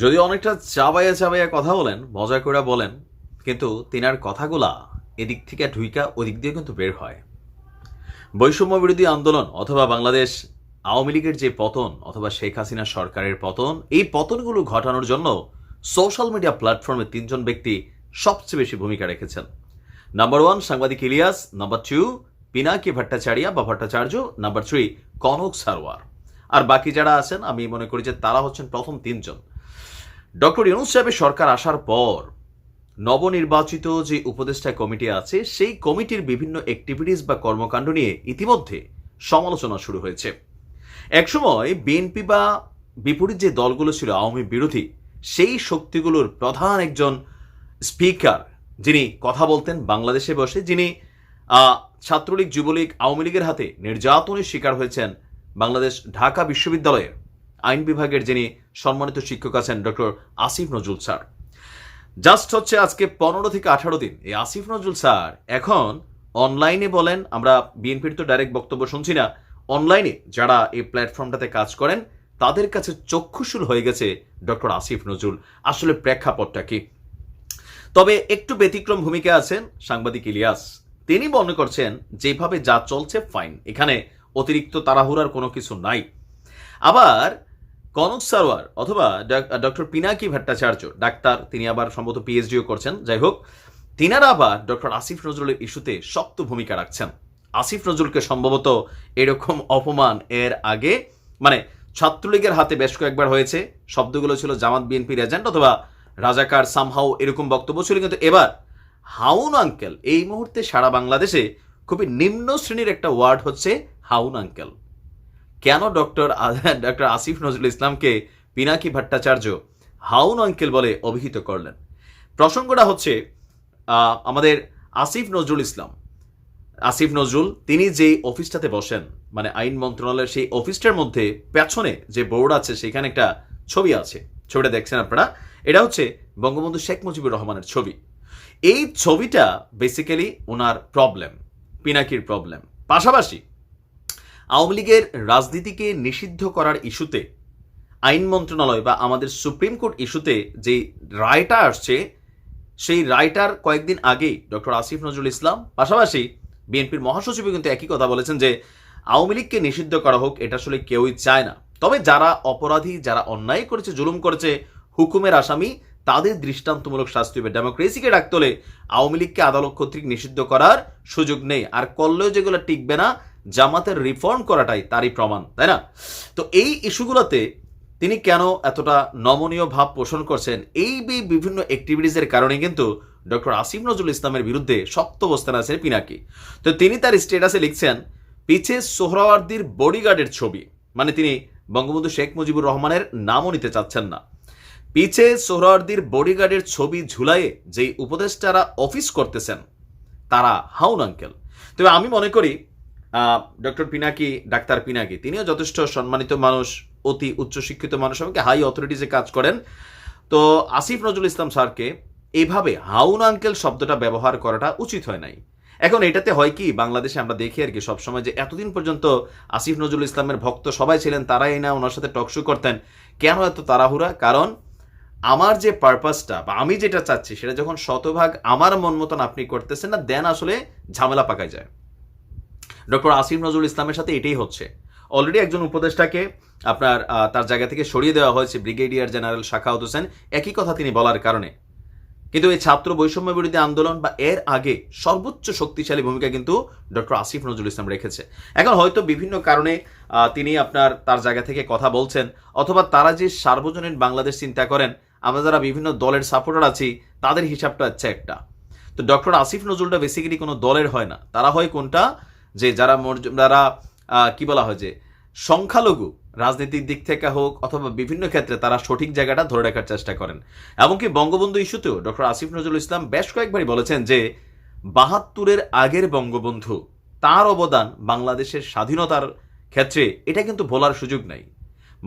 যদি অনেকটা চাবাইয়া চাবাইয়া কথা বলেন, মজা করে বলেন, কিন্তু তিনার কথাগুলা এদিক থেকে ঢুইকা ওদিক দিয়ে কিন্তু বের হয়। বৈষম্য বিরোধী আন্দোলন অথবা বাংলাদেশ আওয়ামী লীগের যে পতন অথবা শেখ হাসিনা সরকারের পতন, এই পতনগুলো ঘটানোর জন্য সোশ্যাল মিডিয়া প্ল্যাটফর্মে তিনজন ব্যক্তি সবচেয়ে বেশি ভূমিকা রেখেছেন। নাম্বার ওয়ান, সাংবাদিক ইলিয়াস, নাম্বার টু, পিনাকি ভট্টাচার্য বা ভট্টাচার্য, নাম্বার থ্রি, কনক সারওয়ার আর বাকি যারা আছেন, আমি মনে করি যে তারা হচ্ছেন প্রথম তিনজন। ডক্টর ইউনুস সাহেবের সরকার আসার পর নবনির্বাচিত যে উপদেষ্টা কমিটি আছে, সেই কমিটির বিভিন্ন অ্যাক্টিভিটিস বা কর্মকাণ্ড নিয়ে ইতিমধ্যে সমালোচনা শুরু হয়েছে। একসময় বিএনপি বা বিপরীত যে দলগুলো ছিল, আওয়ামী বিরোধী, সেই শক্তিগুলোর প্রধান একজন স্পিকার যিনি কথা বলতেন বাংলাদেশে বসে, যিনি ছাত্রলীগ, যুবলীগ, আওয়ামী লীগের হাতে নির্যাতনের শিকার হয়েছেন বাংলাদেশ ঢাকা বিশ্ববিদ্যালয়ের আইন বিভাগের যিনি সম্মানিত শিক্ষক আছেন doctor Asif Nazrul sir. Just হচ্ছে আজকে পনেরো থেকে আঠারো দিন। এই আসিফ নজরুল স্যার এখন অনলাইনে বলেন, আমরা বিএনপির তো ডাইরেক্ট বক্তব্য শুনছি না, অনলাইনে যারা এই প্ল্যাটফর্মটাতে কাজ করেন, তাদের কাছে চক্ষুশূল হয়ে গেছে ডক্টর আসিফ নজরুল। আসলে প্রেক্ষাপটটা কি? তবে একটু ব্যতিক্রম ভূমিকা আছেন সাংবাদিক ইলিয়াস। তিনি মনে করছেন, যেভাবে যা চলছে ফাইন এখানে অতিরিক্ত তাড়াহুড়ার কোনো কিছু নাই। আবার কনক সারওয়ার অথবা ডক্টর পিনাকি ভট্টাচার্য, ডাক্তার, তিনি আবার সম্ভবত পিএইচডিও করছেন। যাই হোক, তিনারা আবার ডক্টর আসিফ নজরুলের ইস্যুতে শক্ত ভূমিকা রাখছেন। আসিফ নজরুলকে সম্ভবত এরকম অপমান এর আগে মানে ছাত্রলীগের হাতে বেশ কয়েকবার হয়েছে। শব্দগুলো ছিল জামাত বিএনপির এজেন্ট অথবা রাজাকার সামহাও এরকম বক্তব্য ছিল, কিন্তু এবার হাউন আঙ্কেল, এই মুহূর্তে সারা বাংলাদেশে খুবই নিম্ন শ্রেণির একটা ওয়ার্ড হচ্ছে হাউন আঙ্কেল। কেন ডক্টর ডক্টর আসিফ নজরুল ইসলামকে পিনাকি ভট্টাচার্য হাউন আঙ্কেল বলে অভিহিত করলেন? প্রসঙ্গটা হচ্ছে আমাদের আসিফ নজরুল ইসলাম। আসিফ নজরুল, তিনি যে অফিসটাতে বসেন মানে আইন মন্ত্রণালয়ের সেই অফিসটার মধ্যে পেছনে যে বোর্ড আছে, সেখানে একটা ছবি আছে। ছবিটা দেখছেন আপনারা? এটা হচ্ছে বঙ্গবন্ধু শেখ মুজিবুর রহমানের ছবি। এই ছবিটা বেসিক্যালি ওনার প্রবলেম পিনাকির প্রবলেম পাশাপাশি আওয়ামী লীগের রাজনীতিকে নিষিদ্ধ করার ইস্যুতে, আইন মন্ত্রণালয় বা আমাদের সুপ্রিম কোর্ট ইস্যুতে যে রায়টা আসছে, সেই রায়টার কয়েকদিন আগেই ডক্টর আসিফ নজরুল ইসলাম, পাশাপাশি বিএনপির মহাসচিবও কিন্তু একই কথা বলেছেন যে, আওয়ামী লীগকে নিষিদ্ধ করা হোক এটা আসলে কেউই চায় না। তবে যারা অপরাধী, যারা অন্যায় করেছে, জুলুম করেছে হুকুমের আসামি, তাদের দৃষ্টান্তমূলক শাস্তি হবে। ডেমোক্রেসিকে ডাক তোলে, আওয়ামী লীগকে আদালত কর্তৃক নিষিদ্ধ করার সুযোগ নেই। আর করলেও যেগুলো টিকবে না জামাতের রিফর্ম করাটাই তারই প্রমাণ, তাই না? তো এই ইস্যুগুলোতে তিনি কেন এতটা নমনীয় ভাব পোষণ করছেন? এই বিভিন্ন অ্যাক্টিভিটিসের কারণে কিন্তু ডক্টর আসিফ নজরুল ইসলামের বিরুদ্ধে শক্ত অবস্থান আছে পিনাকি। তো তিনি তার স্টেটাসে লিখছেন, পিছে সোহরাওয়ার্দির বডিগার্ডের ছবি। মানে তিনি বঙ্গবন্ধু শেখ মুজিবুর রহমানের নামও নিতে চাচ্ছেন না। পিছে সোহরাওয়ার্দির বডিগার্ডের ছবি ঝুলাইয়ে যেই উপদেষ্টারা অফিস করতেছেন, তারা হাউন আঙ্কেল তবে আমি মনে করি ডক্টর পিনাকি ডাক্তার পিনাকি তিনিও যথেষ্ট সম্মানিত মানুষ, অতি উচ্চশিক্ষিত মানুষ, আমাকে হাই অথরিটিজে কাজ করেন। তো আসিফ নজরুল ইসলাম স্যারকে এইভাবে হাউন আঙ্কেল শব্দটা ব্যবহার করাটা উচিত হয় নাই। এখন এটাতে হয় কি, বাংলাদেশে আমরা দেখি আর কি সবসময় যে এতদিন পর্যন্ত আসিফ নজরুল ইসলামের ভক্ত সবাই ছিলেন, তারাই না ওনার সাথে টকশো করতেন। কেন এত তাড়াহুড়া? কারণ আমার যে পারপাসটা বা আমি যেটা চাচ্ছি, সেটা যখন শতভাগ আমার মন মতন আপনি করতেছেন না দেন আসলে ঝামেলা পাকায় যায়। ডক্টর আসিফ নজরুল ইসলামের সাথে এটাই হচ্ছে। অলরেডি একজন উপদেষ্টাকে আপনার তার জায়গা থেকে সরিয়ে দেওয়া হয়েছে ব্রিগেডিয়ার জেনারেল শাখাউত হোসেন। একই কথা তিনি বলার কারণে। কিন্তু এই ছাত্র বৈষম্য বিরোধী আন্দোলন বা এর আগে সর্বোচ্চ শক্তিশালী ভূমিকা কিন্তু ডক্টর আসিফ নজরুল ইসলাম রেখেছে। এখন হয়তো বিভিন্ন কারণে তিনি আপনার তার জায়গা থেকে কথা বলছেন, অথবা তারা যে সার্বজনীন বাংলাদেশ চিন্তা করেন, আমরা যারা বিভিন্ন দলের সাপোর্টার আছি, তাদের হিসাবটা হচ্ছে একটা। তো ডক্টর আসিফ নজরুলটা বেসিক্যালি কোনো দলের হয় না। তারা হয় কোনটা? যে যারা যারা কি বলা হয় যে, সংখ্যালঘু রাজনৈতিক দিক থেকে হোক অথবা বিভিন্ন ক্ষেত্রে তারা সঠিক জায়গাটা ধরে রাখার চেষ্টা করেন। এমনকি বঙ্গবন্ধু ইস্যুতেও ডক্টর আসিফ নজরুল ইসলাম বেশ কয়েকবারই বলেছেন যে, বাহাত্তরের আগের বঙ্গবন্ধু তার অবদান বাংলাদেশের স্বাধীনতার ক্ষেত্রে এটা কিন্তু ভোলার সুযোগ নাই।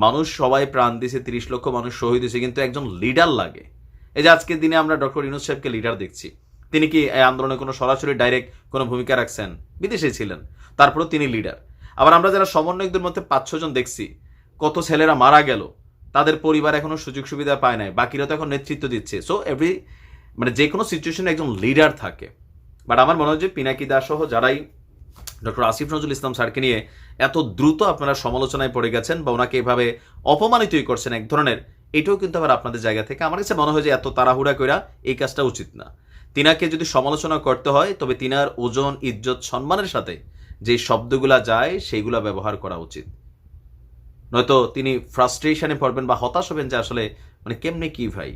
মানুষ সবাই প্রাণ দিয়েছে তিরিশ লক্ষ মানুষ শহীদ হয়েছে, কিন্তু একজন লিডার লাগে। এই যে আজকের দিনে আমরা ডক্টর ইনুস সাহেবকে লিডার দেখছি। তিনি কি এই আন্দোলনে কোনো সরাসরি ডাইরেক্ট কোনো ভূমিকা রাখছেন? বিদেশে ছিলেন। তারপরেও তিনি লিডার আবার আমরা যারা সমন্বয়কদের মধ্যে পাঁচ ছজন দেখছি, কত ছেলেরা মারা গেল, তাদের পরিবার এখনও সুযোগ সুবিধা পায় নাই, বাকিরা তো এখন নেতৃত্ব দিচ্ছে। সো এভরি মানে যে কোনো সিচুয়েশনে একজন লিডার থাকে। বাট আমার মনে হয় যে পিনাকি দাস সহ যারাই ডক্টর আসিফ নজরুল ইসলাম স্যারকে নিয়ে এত দ্রুত আপনারা সমালোচনায় পড়ে গেছেন বা ওনাকে এভাবে অপমানিতই করছেন, এক ধরনের, এটাও কিন্তু আবার আপনাদের জায়গা থেকে। আমার কাছে মনে হয় যে এত তাড়াহুড়া কইরা এই কাজটা উচিত না। তিনাকে যদি সমালোচনা করতে হয়, তবে তিনার ওজন, ইজ্জত, সম্মানের সাথে যে শব্দগুলা যায়, সেইগুলা ব্যবহার করা উচিত। নয়তো তিনি ফ্রাস্ট্রেশনে পড়বেন বা হতাশ হবেন যে আসলে মানে কেমনে কি ভাই?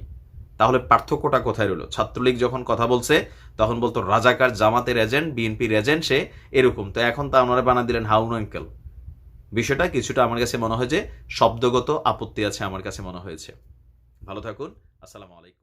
তাহলে পার্থক্যটা কোথায় রইল? ছাত্রলীগ যখন কথা বলছে, তখন বলতো রাজাকার জামাতের এজেন্ট বিএনপির এজেন্ট সে এরকম। তো এখন তা ওনারা বানা দিলেন হাউন অঙ্কেল বিষয়টা কিছুটা আমার কাছে মনে হয় যে শব্দগত আপত্তি আছে, আমার কাছে মনে হয়েছে। ভালো থাকুন, আসসালামু আলাইকুম।